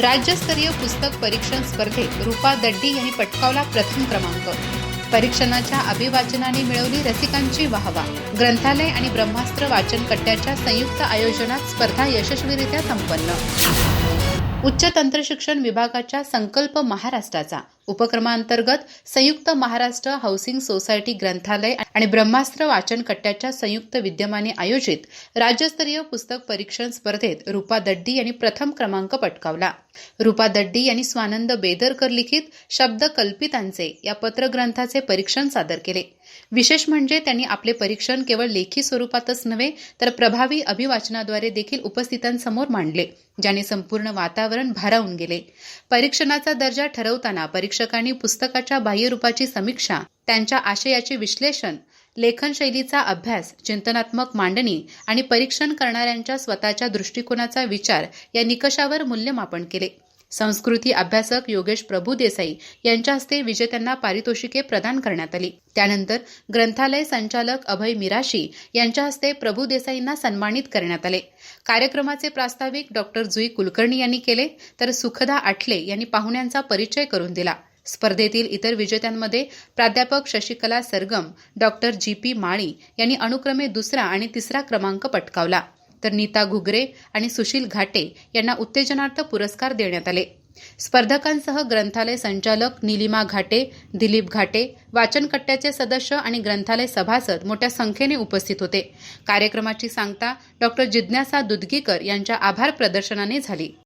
राज्यस्तरीय पुस्तक परीक्षण स्पर्धेत रुपा दड्डी यांनी पटकावला प्रथम क्रमांक. परीक्षणाच्या अभिवाचनाने मिळवली रसिकांची वाहवा. ग्रंथालय आणि ब्रह्मास्त्र वाचन कट्ट्याच्या संयुक्त आयोजनात स्पर्धा यशस्वीरित्या संपन्न. उच्च तंत्रशिक्षण विभागाच्या संकल्प महाराष्ट्राचा. उपक्रमांतर्गत संयुक्त महाराष्ट्र हाऊसिंग सोसायटी ग्रंथालय आणि ब्रह्मास्त्र वाचन कट्ट्याच्या संयुक्त विद्यमाने आयोजित राज्यस्तरीय पुस्तक परीक्षण स्पर्धेत रुपा दड्डी यांनी प्रथम क्रमांक पटकावला. रुपा दड्डी यांनी स्वानंद बेदरकर लिखित शब्द कल्पितांचे या पत्रग्रंथाचे परीक्षण सादर केले. विशेष म्हणजे त्यांनी आपले परीक्षण केवळ लेखी स्वरूपातच नव्हे तर प्रभावी अभिवाचनाद्वारे देखील उपस्थितांसमोर मांडले ज्याने संपूर्ण वातावरण भारावून गेले. परीक्षणाचा दर्जा ठरवताना शिक्षकांनी पुस्तकाच्या बाह्यरूपाची समीक्षा त्यांच्या आशयाचे विश्लेषण लेखन शैलीचा अभ्यास चिंतनात्मक मांडणी आणि परीक्षण करणाऱ्यांच्या स्वतःच्या दृष्टिकोनाचा विचार या निकषावर मूल्यमापन केले. संस्कृती अभ्यासक योगेश प्रभू देसाई यांच्या हस्ते विजेत्यांना पारितोषिके प्रदान करण्यात आली. त्यानंतर ग्रंथालय संचालक अभय मिराशी यांच्या हस्ते प्रभू देसाईंना सन्मानित करण्यात आले. कार्यक्रमाचे प्रास्ताविक डॉक्टर जुई कुलकर्णी यांनी केले तर सुखदा आठले यांनी पाहुण्यांचा परिचय करून दिला. स्पर्धेतील इतर विजेत्यांमध्ये प्राध्यापक शशिकला सरगम डॉक्टर जी पी माळी यांनी अनुक्रमे दुसरा आणि तिसरा क्रमांक पटकावला. तर नीता घुगरे आणि सुशील घाटे यांना उत्तेजनार्थ पुरस्कार देण्यात आले. स्पर्धकांसह ग्रंथालय संचालक निलिमा घाटे दिलीप घाटे वाचन कट्ट्याचे सदस्य आणि ग्रंथालय सभासद मोठ्या संख्येने उपस्थित होते. कार्यक्रमाची सांगता डॉक्टर जिज्ञासा दुधगीकर यांच्या आभार प्रदर्शनाने झाली.